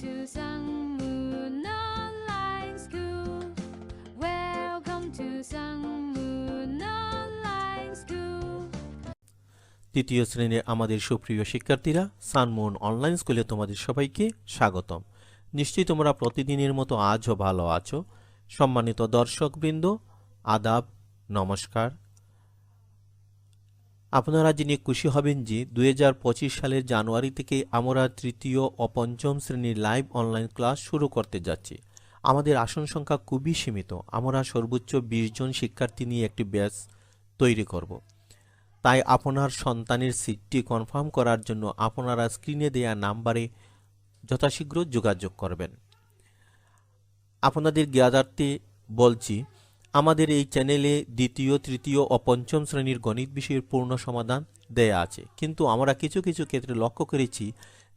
to Sangmoon Online School. Welcome to Sangmoon Online School. তৃতীয় শ্রেণির আমাদের সুপ্রিয় শিক্ষার্থীরা সানমুন অনলাইন স্কুলে তোমাদের সবাইকে স্বাগতম নিশ্চয়ই তোমরা প্রতিদিনের মতো আজও ভালো আছো সম্মানিত দর্শকবৃন্দ, আদাব, নমস্কার আপনারা জেনে খুশি হবেন যে দু হাজার পঁচিশ সালের জানুয়ারি থেকে আমরা তৃতীয় ও পঞ্চম শ্রেণির লাইভ অনলাইন ক্লাস শুরু করতে যাচ্ছি। আমাদের আসন সংখ্যা খুবই সীমিত। আমরা সর্বোচ্চ বিশ জন শিক্ষার্থী নিয়ে একটি ব্যাচ তৈরি করব। তাই আপনার সন্তানের সিটটি কনফার্ম করার জন্য আপনারা স্ক্রিনে দেয়া নাম্বারে যথাশীঘ্র যোগাযোগ করবেন। আপনাদের জ্ঞাতার্থে বলছি আমাদের এই চ্যানেলে দ্বিতীয়, তৃতীয় ও পঞ্চম শ্রেণির গণিত বিষয়ের পূর্ণ সমাধান দেয়া আছে। কিন্তু আমরা কিছু কিছু ক্ষেত্রে লক্ষ্য করেছি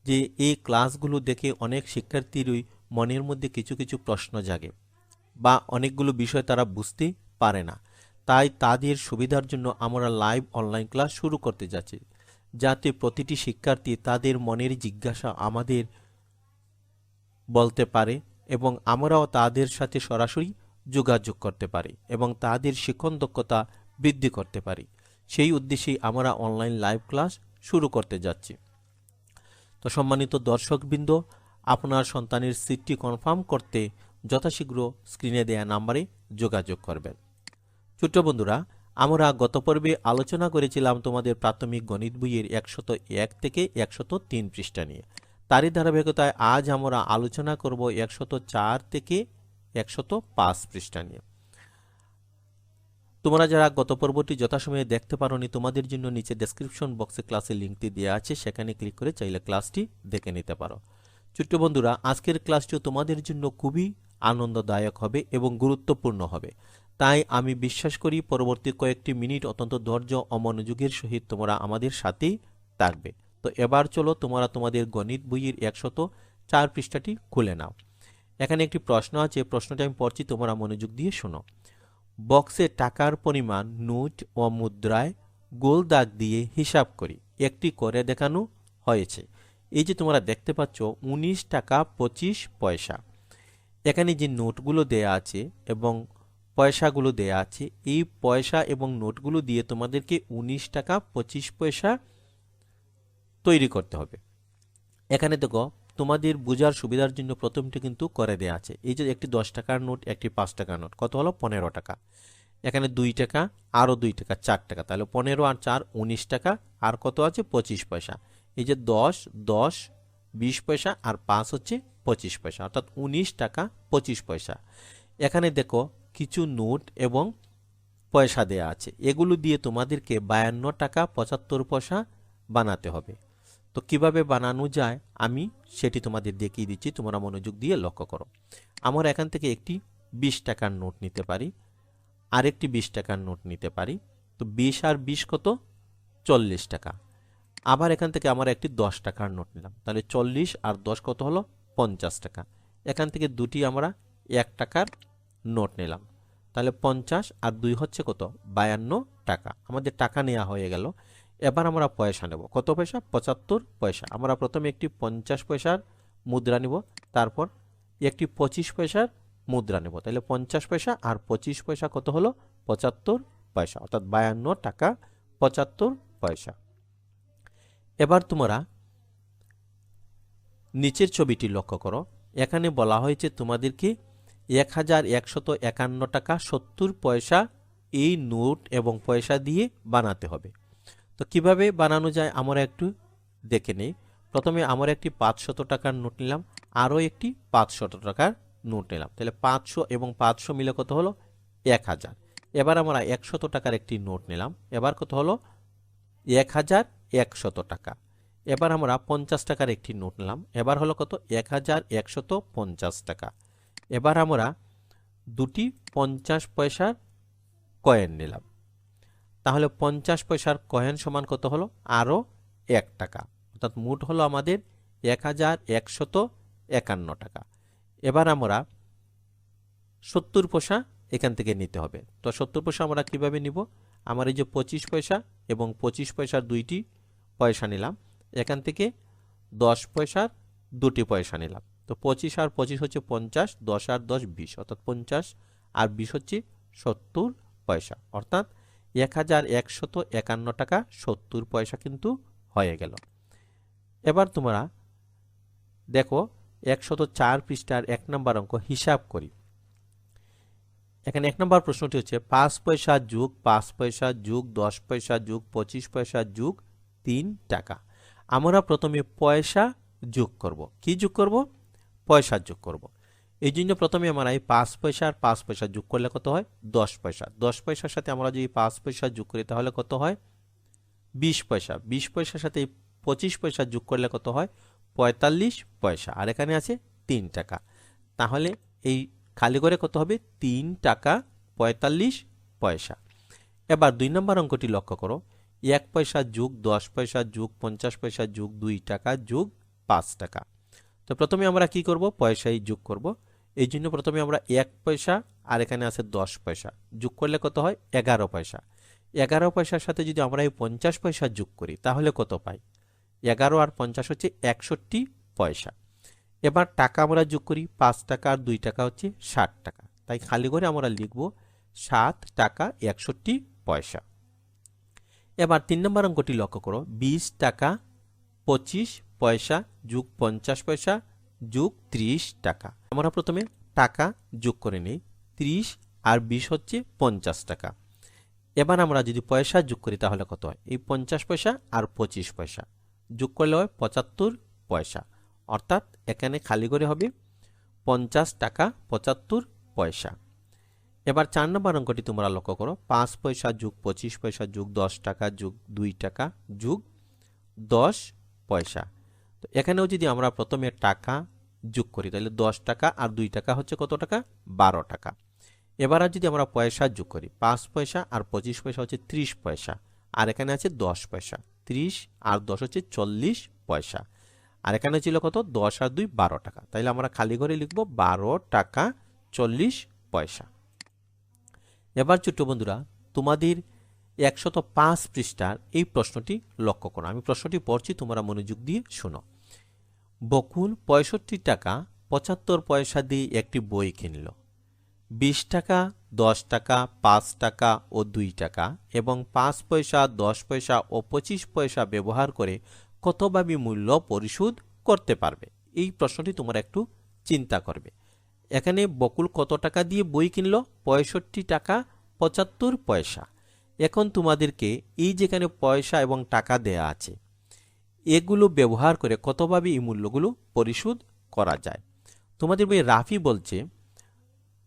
যে এই ক্লাসগুলো দেখে অনেক শিক্ষার্থীরই মনের মধ্যে কিছু কিছু প্রশ্ন জাগে বা অনেকগুলো বিষয় তারা বুঝতে পারে না। তাই তাদের সুবিধার জন্য আমরা লাইভ অনলাইন ক্লাস শুরু করতে যাচ্ছি, যাতে প্রতিটি শিক্ষার্থী তাদের মনের জিজ্ঞাসা আমাদের বলতে পারে এবং আমরাও তাদের সাথে সরাসরি যোগাযোগ করতে পারি এবং তাদের শিক্ষণ দক্ষতা বৃদ্ধি করতে পারি। সেই উদ্দেশ্যেই আমরা অনলাইন লাইভ ক্লাস শুরু করতে যাচ্ছি। তো সম্মানিত দর্শকবৃন্দ, আপনার সন্তানের সিটটি কনফার্ম করতে যথাশীঘ্র স্ক্রিনে দেয়া নাম্বারে যোগাযোগ করবেন। ছোট্ট বন্ধুরা, আমরা গত পর্বে আলোচনা করেছিলাম তোমাদের প্রাথমিক গণিত বইয়ের একশত এক থেকে একশত তিন পৃষ্ঠা নিয়ে। তারই ধারাবাহিকতায় আজ আমরা আলোচনা করব একশত চার থেকে একশত পাঁচ পৃষ্ঠা নিয়ে। তোমরা যারা গত পর্বটি যথাসময়ে দেখতে পারোনি, তোমাদের জন্য নিচে ডেসক্রিপশন বক্সে ক্লাসের লিঙ্কটি দেওয়া আছে, সেখানে ক্লিক করে চাইলে ক্লাসটি দেখে নিতে পারো। ছোট্ট বন্ধুরা, আজকের ক্লাসটিও তোমাদের জন্য খুবই আনন্দদায়ক হবে এবং গুরুত্বপূর্ণ হবে। তাই আমি বিশ্বাস করি, পরবর্তী কয়েকটি মিনিট অত্যন্ত ধৈর্য অমনোযোগের সহিত তোমরা আমাদের সাথেই থাকবে। তো এবার চলো, তোমরা তোমাদের গণিত বইয়ের একশত চার পৃষ্ঠাটি খুলে নাও। এখানে একটি প্রশ্ন আছে প্রশ্নটা আমি পড়ছি, তোমরা মনোযোগ দিয়ে শোনো। বক্সে টাকার পরিমাণ, নোট ও মুদ্রায় গোল দাগ দিয়ে হিসাব করি। একটি করে দেখানো হয়েছে। এই যে তোমরা দেখতে পাচ্ছ, উনিশ টাকা পঁচিশ পয়সা। এখানে যে নোটগুলো দেয়া আছে এবং পয়সাগুলো দেয়া আছে, এই পয়সা এবং নোটগুলো দিয়ে তোমাদেরকে উনিশ টাকা পঁচিশ পয়সা তৈরি করতে হবে। এখানে দেখো তোমাদের বোঝার সুবিধার জন্য প্রথমটি কিন্তু করে দেওয়া আছে। এই যে একটি দশ টাকার নোট, একটি পাঁচ টাকার নোট। কত হলো? পনেরো টাকা। এখানে দুই টাকা, আরও দুই টাকা, চার টাকা। তাহলে পনেরো আর চার, উনিশ টাকা। আর কত আছে? পঁচিশ পয়সা। এই যে দশ দশ, বিশ পয়সা আর পাঁচ হচ্ছে পঁচিশ পয়সা। অর্থাৎ উনিশ টাকা, পঁচিশ পয়সা। এখানে দেখো কিছু নোট এবং পয়সা দেয়া আছে। এগুলো দিয়ে তোমাদেরকে বায়ান্ন টাকা পঁচাত্তর পয়সা বানাতে হবে। তো কীভাবে বানানো যায় আমি সেটি তোমাদের দেখিয়ে দিচ্ছি। তোমরা মনোযোগ দিয়ে লক্ষ্য করো। আমরা এখান থেকে একটি বিশ টাকার নোট নিতে পারি। আরেকটি বিশ টাকার নোট নিতে পারি। তো বিশ আর বিশ কত? চল্লিশ টাকা। আবার এখান থেকে আমার একটি দশ টাকার নোট নিলাম। তাহলে চল্লিশ আর দশ কত হলো? পঞ্চাশ টাকা। এখান থেকে দুটি আমরা এক টাকার নোট নিলাম। তাহলে পঞ্চাশ আর দুই হচ্ছে কত? বায়ান্ন টাকা। আমাদের টাকা নেওয়া হয়ে গেল। এবার আমরা পয়সা নেব। কত পয়সা? পঁচাত্তর পয়সা। আমরা প্রথমে একটি পঞ্চাশ পয়সার মুদ্রা নেব, তারপর একটি পঁচিশ পয়সার মুদ্রা নেব। তাহলে পঞ্চাশ পয়সা আর পঁচিশ পয়সা কত হলো? পঁচাত্তর পয়সা, অর্থাৎ বায়ান্ন টাকা পঁচাত্তর পয়সা। এবার তোমরা নিচের ছবিটি লক্ষ্য করো। এখানে বলা হয়েছে তোমাদেরকে এক হাজার একশত একান্ন টাকা সত্তর পয়সা এই নোট এবং পয়সা দিয়ে বানাতে হবে। তো কীভাবে বানানো যায় আমরা একটু দেখে নেই। প্রথমে আমরা একটি পাঁচশত টাকার নোট নিলাম, আরও একটি পাঁচশত টাকার নোট নিলাম। তাহলে পাঁচশো এবং পাঁচশো মিলে কত হলো? এক হাজার। এবার আমরা একশত টাকার একটি নোট নিলাম, এবার কত হলো? এক হাজার একশত টাকা। এবার আমরা পঞ্চাশ টাকার একটি নোট নিলাম, এবার হলো কত? এক হাজার একশত পঞ্চাশ টাকা। এবার আমরা দুটি পঞ্চাশ পয়সার কয়েন নিলাম। তাহলে পঞ্চাশ পয়সার কয়েন সমান কত হলো? আরও এক টাকা। অর্থাৎ মোট হলো আমাদের এক হাজার একশত একান্ন টাকা। এবার আমরা সত্তর পয়সা এখান থেকে নিতে হবে। তো সত্তর পয়সা আমরা কীভাবে নিব? আমার এই যে পঁচিশ পয়সা এবং পঁচিশ পয়সার দুইটি পয়সা নিলাম। এখান থেকে দশ পয়সার দুটি পয়সা নিলাম। তো পঁচিশ আর পঁচিশ হচ্ছে পঞ্চাশ, দশ আর দশ বিশ। অর্থাৎ পঞ্চাশ আর বিশ হচ্ছে সত্তর পয়সা। অর্থাৎ এক হাজার একশত একান্ন টাকা সত্তর পয়সা কিন্তু হয়ে গেল। এবার তোমরা দেখো একশত চার পৃষ্ঠার এক নম্বর অঙ্ক হিসাব করি। এখানে এক নম্বর প্রশ্নটি হচ্ছে, পাঁচ পয়সা যুগ পাঁচ পয়সা যুগ দশ পয়সা যুগ পঁচিশ পয়সা যুগ তিন টাকা। আমরা প্রথমে পয়সা যোগ করব। কি যোগ করব? পয়সা যোগ করব। এই জন্য প্রথমে আমরা এই পাঁচ পয়সা আর পাঁচ পয়সা যোগ করলে কত হয়? দশ পয়সা। দশ পয়সার সাথে আমরা যদি পাঁচ পয়সা যোগ করি, তাহলে কত হয়? বিশ পয়সা। বিশ পয়সার সাথে পঁচিশ পয়সা যোগ করলে কত হয়? পঁয়তাল্লিশ পয়সা। আর এখানে আছে তিন টাকা। তাহলে এই খালি করে কত হবে? তিন টাকা পঁয়তাল্লিশ পয়সা। এবার দুই নম্বর অঙ্কটি লক্ষ্য করো। এক পয়সা যুগ দশ পয়সা যুগ পঞ্চাশ পয়সা যুগ দুই টাকা যুগ পাঁচ টাকা। তো প্রথমে আমরা কি করব? পয়সাই যোগ করব। এই জন্য প্রথমে আমরা এক পয়সা আর এখানে আছে দশ পয়সা। যোগ করলে কত হয়? এগারো পয়সা। এগারো পয়সার সাথে যদি আমরা এই পঞ্চাশ পয়সা যোগ করি, তাহলে কত পাই? এগারো আর পঞ্চাশ হচ্ছে একষট্টি পয়সা। এবার টাকা আমরা যোগ করি, পাঁচ টাকা আর দুই টাকা হচ্ছে ষাট টাকা। তাই খালি করে আমরা লিখব সাত টাকা একষট্টি পয়সা। এবার তিন নম্বর অঙ্কটি লক্ষ্য করো। বিশ টাকা পঁচিশ পয়সা যুগ পঞ্চাশ পয়সা যুগ ত্রিশ টাকা। আমরা প্রথমে টাকা যোগ করে নিই। ত্রিশ আর বিশ হচ্ছে পঞ্চাশ টাকা। এবার আমরা যদি পয়সা যোগ করি তাহলে কত হয়? এই পঞ্চাশ পয়সা আর পঁচিশ পয়সা। যোগ করলে হয় পঁচাত্তর পয়সা। অর্থাৎ এখানে খালি করে হবে পঞ্চাশ টাকা পঁচাত্তর পয়সা। এবার চার নম্বর অঙ্কটি তোমরা লক্ষ্য করো। পাঁচ পয়সা যুগ পঁচিশ পয়সা যুগ দশ টাকা যুগ দুই টাকা যুগ দশ পয়সা। তো এখানেও যদি আমরা প্রথমে টাকা যোগ করি, তাহলে দশ টাকা আর দুই টাকা হচ্ছে কত টাকা? বারো টাকা। এবার আর যদি আমরা পয়সা যোগ করি, পাঁচ পয়সা আর পঁচিশ পয়সা হচ্ছে ত্রিশ পয়সা, আর এখানে আছে দশ পয়সা। ত্রিশ আর দশ হচ্ছে চল্লিশ পয়সা, আর এখানে ছিল কত? দশ আর দুই, বারো টাকা। তাইলে আমরা খালি করে লিখব বারো টাকা চল্লিশ পয়সা। এবার ছোট্ট বন্ধুরা, তোমাদের একশত পাঁচ পৃষ্ঠার এই প্রশ্নটি লক্ষ্য করো। আমি প্রশ্নটি পড়ছি, তোমরা মনোযোগ দিয়ে শোনো। বকুল পঁয়ষট্টি টাকা, পঁচাত্তর পয়সা দিয়ে একটি বই কিনল। বিশ টাকা, দশ টাকা, পাঁচ টাকা ও দুই টাকা এবং পাঁচ পয়সা, দশ পয়সা ও পঁচিশ পয়সা ব্যবহার করে কতভাবে মূল্য পরিশোধ করতে পারবে? এই প্রশ্নটি তোমরা একটু চিন্তা করবে। এখানে বকুল কত টাকা দিয়ে বই কিনলো? পঁয়ষট্টি টাকা, পঁচাত্তর পয়সা। এখন তোমাদেরকে এই যেখানে পয়সা এবং টাকা দেয়া আছে এগুলো ব্যবহার করে কতভাবে এই মূল্যগুলো পরিশোধ করা যায়? তোমাদের বই রাফি বলছে,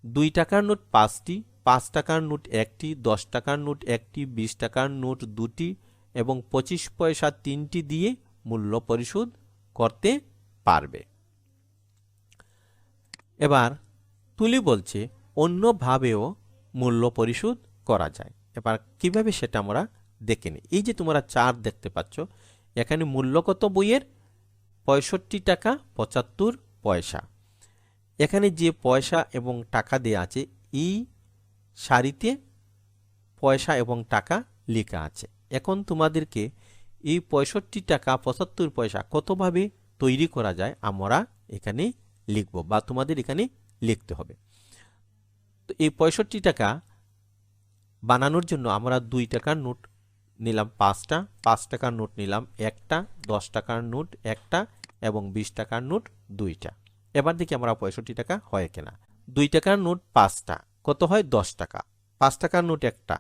দুই টাকার নোট পাঁচটি, পাঁচ টাকার নোট একটি, দশ টাকার নোট একটি, বিশ টাকার নোট দুটি এবং পঁচিশ পয়সা তিনটি দিয়ে মূল্য পরিশোধ করতে পারবে। এবার তুলি বলছে, অন্যভাবেও মূল্য পরিশোধ করা যায়। এবার কীভাবে সেটা আমরা দেখে নিই? এই যে তোমরা চার দেখতে পাচ্ছ এখানে মূল্য কত বইয়ের? পঁয়ষট্টি টাকা পঁচাত্তর পয়সা। এখানে যে পয়সা এবং টাকা দেয়া আছে এই সারিতে পয়সা এবং টাকা লেখা আছে। এখন তোমাদেরকে এই পঁয়ষট্টি টাকা, পঁচাত্তর পয়সা কতভাবে তৈরি করা যায়, আমরা এখানে লিখব বা তোমাদের এখানে লিখতে হবে। তো এই পঁয়ষট্টি টাকা বানানোর জন্য আমরা দুই টাকার নোট নিলাম পাঁচটা, পাঁচ টাকার নোট নিলাম একটা, দশ টাকার নোট একটা এবং বিশ টাকার নোট দুইটা। এবার দেখি আমরা পঁয়ষট্টি টাকা হয় কিনা। দুই টাকার নোট পাঁচটা, কত হয়? দশ টাকা। পাঁচ টাকার নোট একটা,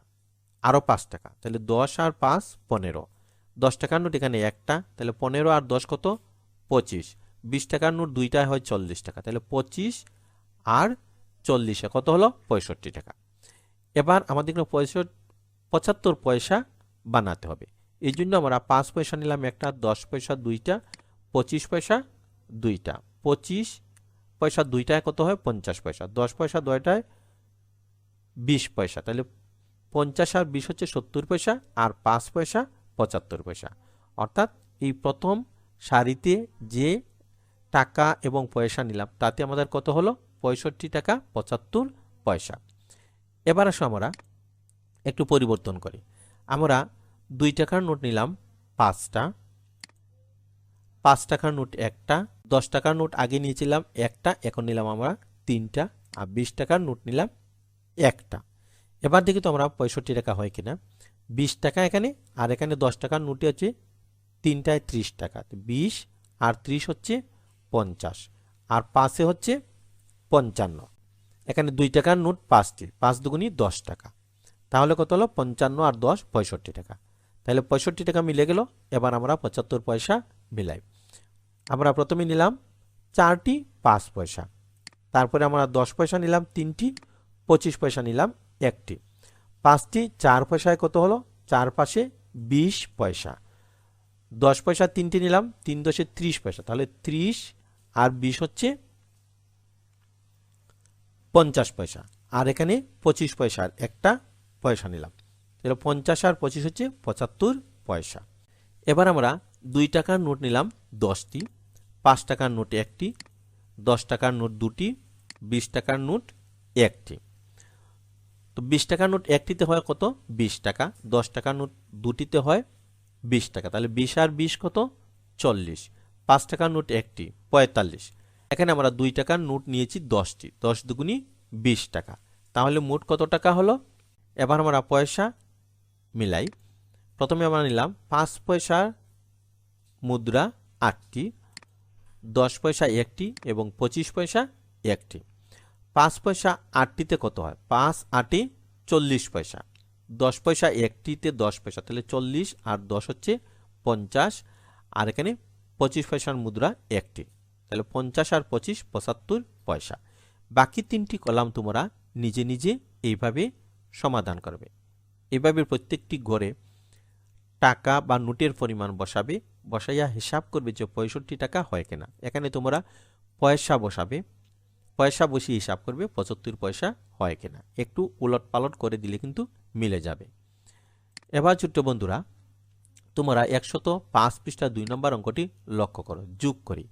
আরও পাঁচ টাকা। তাহলে দশ আর পাঁচ পনেরো। দশ টাকার নোট এখানে একটা, তাহলে পনেরো আর দশ কত? পঁচিশ। বিশ টাকার নোট দুইটায় হয় চল্লিশ টাকা। তাহলে পঁচিশ আর চল্লিশে কত হলো? পঁয়ষট্টি টাকা। এবার আমাদের পঁয়ষট্টি পঁচাত্তর পয়সা বানাতে হবে। এই জন্য আমরা পাঁচ পয়সা নিলাম একটা, দশ পয়সা দুইটা, পঁচিশ পয়সা দুইটা। পঁচিশ পয়সা দুইটায় কত হয়? পঞ্চাশ পয়সা। দশ পয়সা দুইটায় বিশ পয়সা। তাহলে পঞ্চাশ আর বিশ হচ্ছে সত্তর পয়সা আর পাঁচ পয়সা পঁচাত্তর পয়সা। অর্থাৎ এই প্রথম সারিতে যে টাকা এবং পয়সা নিলাম, তাতে আমাদের কত হলো? পঁয়ষট্টি টাকা পঁচাত্তর পয়সা। এবার আসো আমরা একটু পরিবর্তন করি। আমরা দুই টাকার নোট নিলাম, পাঁচটা। পাঁচ টাকার নোট একটা, দশ টাকার নোট আগে নিয়েছিলাম একটা, এখন নিলাম আমরা তিনটা, আর বিশ টাকার নোট নিলাম একটা। এবার দেখি তো আমরা পঁয়ষট্টি টাকা হয় কিনা। বিশ টাকা এখানে, আর এখানে দশ টাকার নোটই হচ্ছে তিনটায় ত্রিশ টাকা। বিশ আর ত্রিশ হচ্ছে পঞ্চাশ, আর পাঁচে হচ্ছে পঞ্চান্ন। এখানে দুই টাকার নোট পাঁচটি, পাঁচ দুগুনি দশ টাকা। তাহলে কত হলো? পঞ্চান্ন আর দশ, পঁয়ষট্টি টাকা। তাহলে পঁয়ষট্টি টাকা মিলে গেল, এবার আমরা পঁচাত্তর পয়সা মিলাই। আমরা প্রথমে নিলাম চারটি পাঁচ পয়সা। তারপরে আমরা দশ পয়সা নিলাম তিনটি, পঁচিশ পয়সা নিলাম একটি। পাঁচটি চার পয়সায় কত হলো? চার পাশে বিশ পয়সা। দশ পয়সা তিনটি নিলাম, তিন দশে ত্রিশ পয়সা। তাহলে ত্রিশ আর বিশ হচ্ছে পঞ্চাশ পয়সা। আর এখানে পঁচিশ পয়সার একটা পয়সা নিলাম। তাহলে পঞ্চাশ আর পঁচিশ হচ্ছে পঁচাত্তর পয়সা। এবার আমরা দুই টাকার নোট নিলাম দশটি, পাঁচ টাকার নোট একটি, দশ টাকার নোট দুটি, বিশ টাকার নোট একটি। তো বিশ টাকার নোট একটিতে হয় কত? বিশ টাকা। দশ টাকার নোট দুটিতে হয় বিশ টাকা। তাহলে বিশ আর বিশ কত? চল্লিশ। পাঁচ টাকার নোট একটি, পঁয়তাল্লিশ। এখানে আমরা দুই টাকার নোট নিয়েছি দশটি। দশ দুগুনি বিশ টাকা। তাহলে মোট কত টাকা হলো? এবার আমরা পয়সা মিলাই প্রথমে আমরা নিলাম পাঁচ পয়সার মুদ্রা আটটি, দশ পয়সা একটি এবং পঁচিশ পয়সা একটি। পাঁচ পয়সা আটটিতে কত হয়? পাঁচ আটে চল্লিশ পয়সা। দশ পয়সা একটিতে দশ পয়সা, তাহলে চল্লিশ আর দশ হচ্ছে পঞ্চাশ। আর এখানে পঁচিশ পয়সার মুদ্রা একটি, তাহলে পঞ্চাশ আর পঁচিশ পঁচাত্তর পয়সা। বাকি তিনটি কলাম তোমরা নিজে নিজে এইভাবে সমাধান করবে। এভাবে প্রত্যেকটি ঘরে টাকা বা নোটের পরিমাণ বসাবে, বসাইয়া হিসাব করবে যে পঁয়ষট্টি টাকা হয় কিনা। এখানে তোমরা পয়সা বসাবে, পয়সা বসিয়ে হিসাব করবে পঁচাত্তর পয়সা হয় কিনা। একটু উলট পালট করে দিলে কিন্তু মিলে যাবে। এবার ছোট্ট বন্ধুরা, তোমরা একশত পাঁচ পৃষ্ঠা দুই নম্বর অঙ্কটি লক্ষ্য করো, যোগ করি।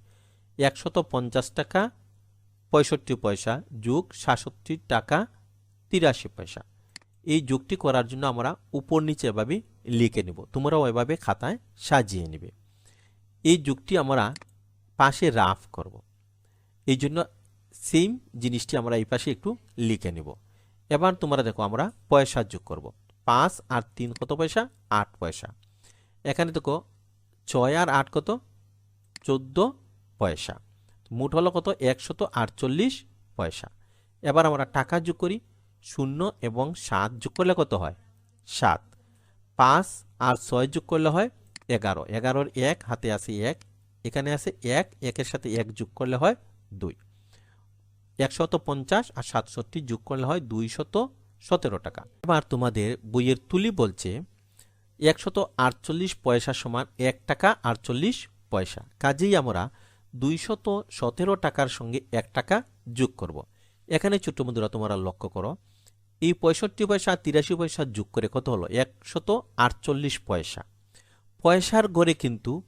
একশত পঞ্চাশ টাকা পঁয়ষট্টি পয়সা যোগ সাতষট্টি টাকা তিরাশি পয়সা। এই যোগটি করার জন্য আমরা উপর নিচে এভাবে লিখে নেব। তোমরাও এভাবে খাতায় সাজিয়ে নেবে। এই যুগটি আমরা পাশে রাফ করব। এই জন্য সেম জিনিসটি আমরা এই পাশে একটু লিখে নেব। এবার তোমরা দেখো আমরা পয়সা যোগ করব। পাঁচ আর তিন কত পয়সা? আট পয়সা। এখানে দেখো ছয় আর আট কত? চোদ্দ পয়সা। মোট হলো কত? একশত আটচল্লিশ পয়সা। এবার আমরা টাকা যোগ করি। শূন্য এবং সাত যোগ করলে কত হয়? সাত। পাঁচ আর ছয় যোগ করলে হয় এগারো। এগারোর এক, হাতে আসে এক, এখানে আসে এক, একের সাথে এক যোগ করলে হয় দুই। একশত পঞ্চাশ আর সাতষট্টি যোগ করলে হয় দুইশত সতেরো টাকা। এবার তোমাদের বইয়ের তুলি বলছে, একশত আটচল্লিশ পয়সা সমান এক টাকা আটচল্লিশ পয়সা। কাজেই আমরা দুইশত সতেরো টাকার সঙ্গে এক টাকা যোগ করব। এখানে ছোট্ট বন্ধুরা তোমরা লক্ষ্য করো এই পঁয়ষট্টি পয়সা, তিরাশি পয়সা যোগ করে কত হলো? একশত আটচল্লিশ পয়সা। পয়সার গড়ে কিন্তু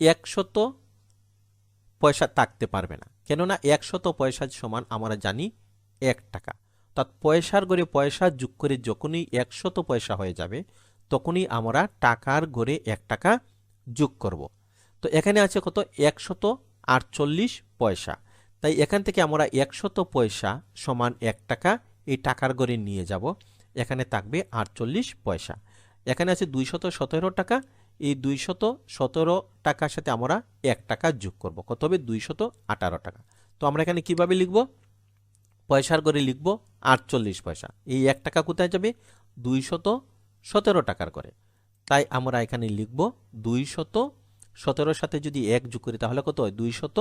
একশত পয়সা থাকতে পারবে না। কেননা একশত পয়সা সমান আমরা জানি এক টাকা। অর্থাৎ পয়সার গড়ে পয়সা যোগ করে যখনই একশত পয়সা হয়ে যাবে, তখনই আমরা টাকার গড়ে এক টাকা যোগ করব। তো এখানে আছে কত? একশত আটচল্লিশ পয়সা। তাই এখান থেকে আমরা একশত পয়সা সমান এক টাকা এই টাকার গড়ে নিয়ে যাব। এখানে থাকবে আটচল্লিশ পয়সা। এখানে আছে দুইশত সতেরো টাকা। এই দুইশত সতেরো টাকার সাথে আমরা এক টাকা যোগ করব। কত হবে? দুইশত আঠারো টাকা। তো আমরা এখানে কীভাবে লিখব? পয়সার করে লিখব আটচল্লিশ পয়সা। এই এক টাকা কোথায় যাবে? দুইশত সতেরো টাকার করে তাই আমরা এখানে লিখব দুইশত সতেরোর সাথে যদি এক যোগ করি তাহলে কত হয়? দুইশত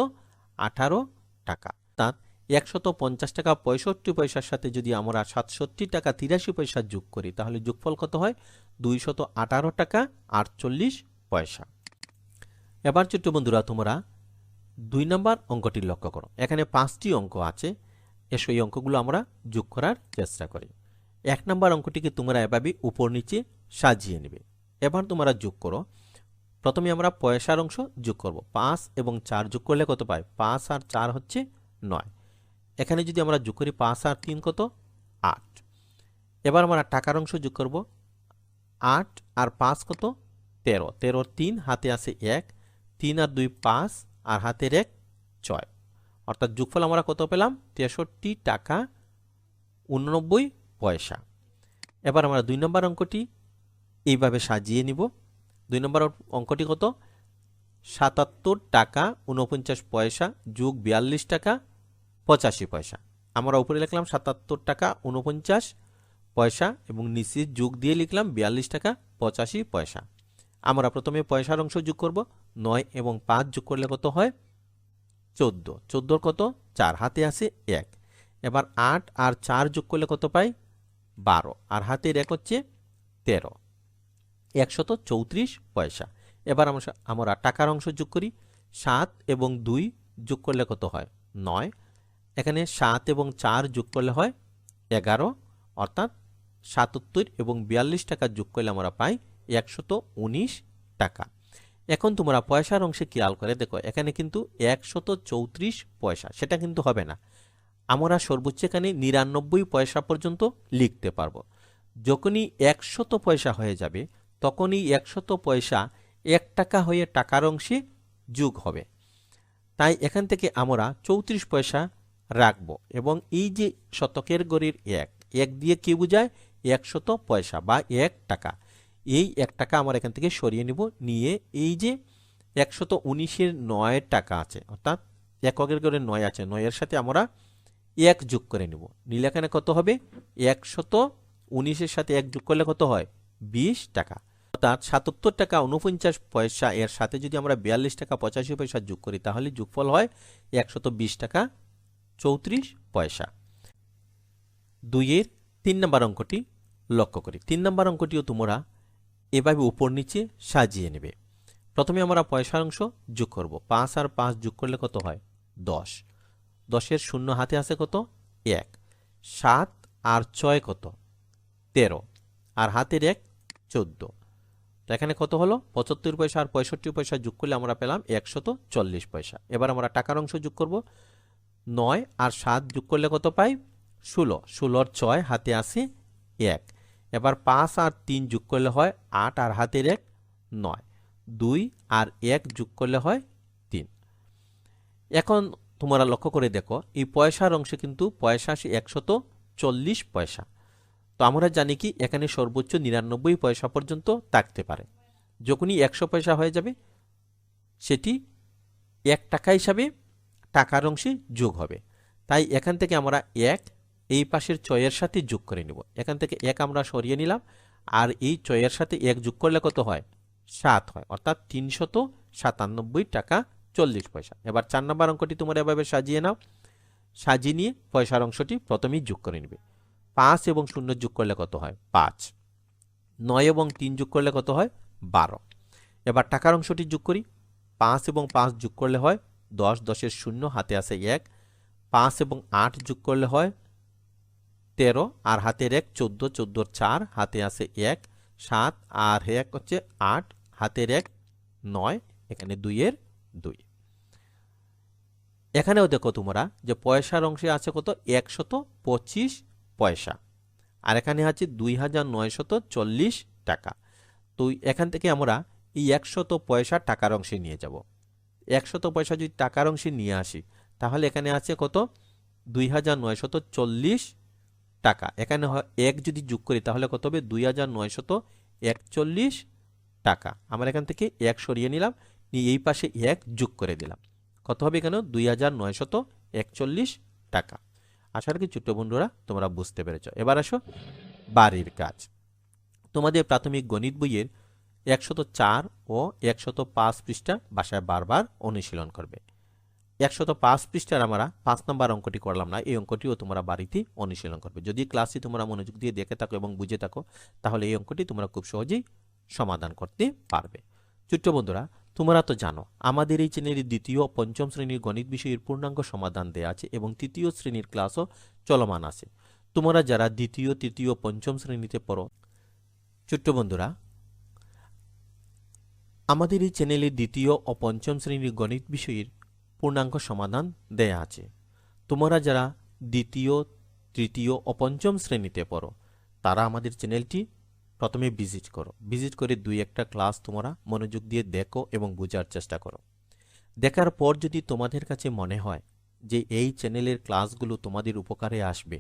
আঠারো টাকা। অর্থাৎ একশত পঞ্চাশ টাকা পঁয়ষট্টি পয়সার সাথে যদি আমরা সাতষট্টি টাকা তিরাশি পয়সা যোগ করি, তাহলে যোগফল কত হয়? দুইশত আঠারো টাকা আটচল্লিশ পয়সা। এবার ছোট্ট বন্ধুরা, তোমরা দুই নম্বর অঙ্কটি লক্ষ্য করো। এখানে পাঁচটি অঙ্ক আছে, এসো এই অঙ্কগুলো আমরা যোগ করার চেষ্টা করি। এক নম্বর অঙ্কটিকে তোমরা এভাবে উপর নিচে সাজিয়ে নেবে। এবার তোমরা যোগ করো। প্রথমে আমরা পয়সার অংশ যোগ করব। পাঁচ এবং চার যোগ করলে কত পাই পাঁচ আর চার হচ্ছে নয়। এখানে যদি আমরা যোগ করি পাঁচ আর তিন কত? আট। এবার আমরা টাকার অংশ যোগ করব। আট আর পাঁচ কত? তেরো। তেরোর তিন, হাতে আছে এক। তিন আর দুই পাঁচ, আর হাতের এক ছয়। অর্থাৎ যোগফল আমরা কত পেলাম? তেষট্টি টাকা উননব্বই পয়সা। এবার আমরা দুই নম্বর অঙ্কটি এইভাবে সাজিয়ে নিব। দুই নম্বর অঙ্কটি কত? সাতাত্তর টাকা উনপঞ্চাশ পয়সা যোগ বিয়াল্লিশ টাকা পঁচাশি পয়সা। আমরা উপরে লিখলাম সাতাত্তর টাকা উনপঞ্চাশ পয়সা এবং নিচে যোগ দিয়ে লিখলাম বিয়াল্লিশ টাকা পঁচাশি পয়সা। আমরা প্রথমে পয়সার অংশ যোগ করব, নয় এবং পাঁচ যোগ করলে কত হয়? চোদ্দ। চোদ্দোর কত? চার। হাতে আছে এক। এবার আট আর চার যোগ করলে কত পাই? বারো। আর হাতের এক হচ্ছে তেরো। একশত চৌত্রিশ পয়সা। এবার আমরা আমরা টাকার অংশ যোগ করি, সাত এবং দুই যোগ করলে কত হয়? নয়। এখানে সাত এবং চার যোগ করলে হয় এগারো, অর্থাৎ সাতাত্তর এবং বিয়াল্লিশ টাকা যোগ করলে আমরা পাই একশত উনিশ টাকা। এখন তোমরা পয়সার অংশে খেয়াল করে দেখো, এখানে কিন্তু একশত চৌত্রিশ পয়সা, সেটা কিন্তু হবে না। আমরা সর্বোচ্চ এখানে নিরানব্বই পয়সা পর্যন্ত লিখতে পারব। যখনই একশত পয়সা হয়ে যাবে, তখনই একশত পয়সা এক টাকা হয়ে টাকার অংশে যোগ হবে। তাই এখান থেকে আমরা চৌত্রিশ পয়সা রাখব। এবং এই যে শতকের গড়ির এক এক দিয়ে কি বোঝায়? একশত পয়সা বা এক টাকা। এই এক টাকা আমার এখান থেকে সরিয়ে নিব। নিয়ে এই যে একশত উনিশের নয় টাকা আছে, অর্থাৎ এককের গড়ে নয় আছে, নয়ের সাথে আমরা এক যোগ করে নিব। নিলে এখানে কত হবে? একশত উনিশের সাথে এক যোগ করলে কত হয়? বিশ টাকা। অর্থাৎ সাতাত্তর টাকা উনপঞ্চাশ পয়সা এর সাথে যদি আমরা বিয়াল্লিশ টাকা পঁচাশি পয়সা যোগ করি, তাহলে যোগফল হয় একশত বিশ টাকা চৌত্রিশ পয়সা। দুইয়ের তিন নম্বর অঙ্কটি লক্ষ্য করি। তিন নম্বর অঙ্কটিও তোমরা এভাবে উপর নিচে সাজিয়ে নেবে। প্রথমে আমরা পয়সার অংশ যোগ করব। পাঁচ আর পাঁচ যোগ করলে কত হয়? দশ। দশের শূন্য হাতে আছে কত? এক। সাত আর ছয় কত? তেরো। আর হাতের এক চোদ্দ। এখানে কত হলো? পঁচাত্তর পয়সা আর পঁয়ষট্টি পয়সা যোগ করলে আমরা পেলাম একশত চল্লিশ পয়সা। এবার আমরা টাকার অংশ যোগ করব। নয় আর সাত যোগ করলে কত পাই? ষোলো। ষোলোর ছয়, হাতে আসে এক। এবার পাঁচ আর তিন যোগ করলে হয় আট আর হাতের এক নয়। দুই আর এক যোগ করলে হয় তিন। এখন তোমরা লক্ষ্য করে দেখো, এই পয়সার অংশে কিন্তু পয়সা আসে একশত চল্লিশ পয়সা। তো আমরা জানি কি, এখানে সর্বোচ্চ নিরানব্বই পয়সা পর্যন্ত থাকতে পারে। যখনই একশো পয়সা হয়ে যাবে, সেটি এক টাকা হিসাবে টাকার অংশে যোগ হবে। তাই এখান থেকে আমরা এক, এই পাশের চয়ের সাথে যোগ করে নিব। এখান থেকে এক আমরা সরিয়ে নিলাম, আর এই চয়ের সাথে এক যোগ করলে কত হয়? সাত হয়। অর্থাৎ তিনশত সাতানব্বই টাকা চল্লিশ পয়সা। এবার চার নম্বর অঙ্কটি তোমরা এভাবে সাজিয়ে নাও। সাজিয়ে নিয়ে পয়সার অংশটি প্রথমেই যোগ করে নেবে। পাঁচ এবং শূন্য যোগ করলে কত হয়? পাঁচ। নয় এবং তিন যোগ করলে কত হয়? বারো। এবার টাকার অংশটি যোগ করি। পাঁচ এবং পাঁচ যোগ করলে হয় দশ দশের শূন্য হাতে আসে এক, পাঁচ এবং আট যোগ করলে হয় তেরো, আর হাতের এক চোদ্দ, চোদ্দোর চার, হাতে আসে এক, সাত, আর এক হচ্ছে আট, হাতের এক নয়, এখানে দুইয়ের দুই। এখানেও দেখো তোমরা যে পয়সার অংশে আছে কত? একশত পঁচিশ পয়সা। আর এখানে আছে দুই হাজার নয়শত চল্লিশ টাকা। তো এখান থেকে আমরা এই একশত পয়সা টাকার অংশে নিয়ে যাব। একশত পয়সা যদি টাকার অংশে নিয়ে আসি, তাহলে এখানে আছে কত? দুই হাজার নয়শত চল্লিশ টাকা। এখানে এক যদি যোগ করি, তাহলে কত হবে? দুই হাজার নয়শত একচল্লিশ টাকা। আমরা এখান থেকে এক সরিয়ে নিলাম, নিয়ে এই পাশে এক যোগ করে দিলাম। কত হবে এখানে দুই হাজার নয়শত একচল্লিশ টাকা। আশা রাখি ছোট্ট বন্ধুরা, তোমরা বুঝতে পেরেছ। এবার আসো বাড়ির কাজ। তোমাদের প্রাথমিক গণিত বইয়ের একশত চার ও একশত পাঁচ পৃষ্ঠা বাসায় বারবার অনুশীলন করবে। একশত পাঁচ পৃষ্ঠার আমরা পাঁচ নম্বর অঙ্কটি করলাম না, এই অঙ্কটিও তোমরা বাড়িতে অনুশীলন করবে। যদি ক্লাসটি তোমরা মনোযোগ দিয়ে দেখে থাকো এবং বুঝে থাকো, তাহলে এই অঙ্কটি তোমরা খুব সহজেই সমাধান করতে পারবে। ছোট্ট বন্ধুরা, তোমরা তো জানো, আমাদের এই চ্যানেলের দ্বিতীয় পঞ্চম শ্রেণির গণিত বিষয়ের পূর্ণাঙ্গ সমাধান দেয়া আছে এবং তৃতীয় শ্রেণির ক্লাসও চলমান আছে। তোমরা যারা দ্বিতীয়, তৃতীয় পঞ্চম শ্রেণীতে পড়ো, ছোট্ট বন্ধুরা আমাদের এই চ্যানেলে দ্বিতীয় ও পঞ্চম শ্রেণির গণিত বিষয়ের পূর্ণাঙ্গ সমাধান দেয়া আছে। তোমরা যারা দ্বিতীয়, তৃতীয় ও পঞ্চম শ্রেণীতে পড়ো, তারা আমাদের চ্যানেলটি প্রথমে ভিজিট করো। ভিজিট করে দুই একটা ক্লাস তোমরা মনোযোগ দিয়ে দেখো এবং বোঝার চেষ্টা করো। দেখার পর যদি তোমাদের কাছে মনে হয় যে এই চ্যানেলের ক্লাসগুলো তোমাদের উপকারে আসবে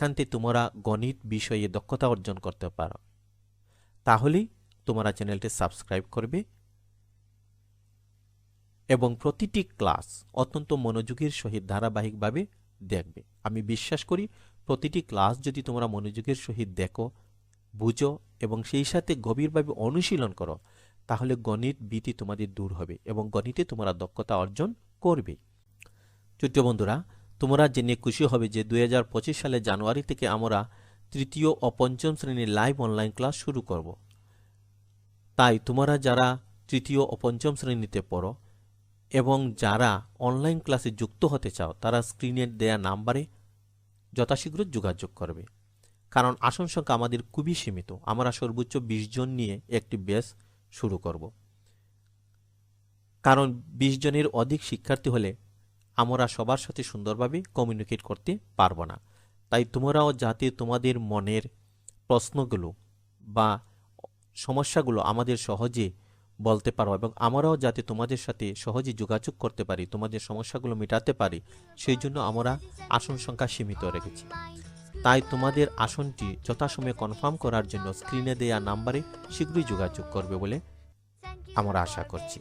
থেকে তোমরা গণিত বিষয়ে দক্ষতা অর্জন করতে পারো। তাহলেই তোমরা চ্যানেলটি সাবস্ক্রাইব করবে। এবং প্রতিটি ক্লাস অত্যন্ত মনোযোগের সহিত ধারাবাহিকভাবে দেখবে। আমি বিশ্বাস করি, প্রতিটি ক্লাস যদি তোমরা মনোযোগের সহিত দেখো, বুঝো এবং সেই সাথে গভীরভাবে অনুশীলন করো, তাহলে গণিত ভীতি তোমাদের দূর হবে এবং গণিতে তোমরা দক্ষতা অর্জন করবে। ছোট্ট বন্ধুরা, তোমরা জেনে খুশি হবে যে দুই সালে জানুয়ারি থেকে আমরা তৃতীয় ও পঞ্চম শ্রেণির লাইভ অনলাইন ক্লাস শুরু করব। তাই তোমরা যারা তৃতীয় ও পঞ্চম শ্রেণীতে পড়ো এবং যারা অনলাইন ক্লাসে যুক্ত হতে চাও, তারা স্ক্রিনের দেয়া নাম্বারে যথাশীঘ্র যোগাযোগ করবে। কারণ আসন সংখ্যা আমাদের খুবই সীমিত। আমরা সর্বোচ্চ বিশ জন নিয়ে একটি ব্যাচ শুরু করব। কারণ বিশ জনের অধিক শিক্ষার্থী হলে আমরা সবার সাথে সুন্দরভাবে কমিউনিকেট করতে পারব না। তাই তোমরাও যাতে তোমাদের মনের প্রশ্নগুলো বা সমস্যাগুলো আমাদের সহজে বলতে পারো এবং আমরাও যাতে তোমাদের সাথে সহজে যোগাযোগ করতে পারি, তোমাদের সমস্যাগুলো মেটাতে পারি, সেই জন্য আমরা আসন সংখ্যা সীমিত রেখেছি। তাই তোমাদের আসনটি যথাসময়ে কনফার্ম করার জন্য স্ক্রিনে দেয়া নাম্বারে শীঘ্রই যোগাযোগ করবে বলে আমরা আশা করছি।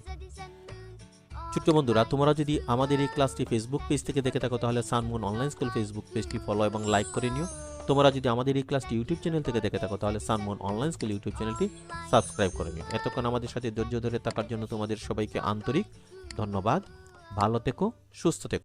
ছোট্ট বন্ধুরা, তোমরা যদি আমাদের এই ক্লাসটি ফেসবুক পেজ থেকে দেখে থাকো, তাহলে সানমুন অনলাইন স্কুল ফেসবুক পেজটি ফলো এবং লাইক করে নিও। তোমরা যদি আমাদের এই ক্লাসটি ইউটিউব চ্যানেল থেকে দেখে থাকো, তাহলে সানমন অনলাইন স্কুল ইউটিউব চ্যানেলটি সাবস্ক্রাইব করে নিও। এতক্ষণ আমাদের সাথে ধৈর্য ধরে থাকার জন্য তোমাদের সবাইকে আন্তরিক ধন্যবাদ। ভালো থেকো, সুস্থ থেকো।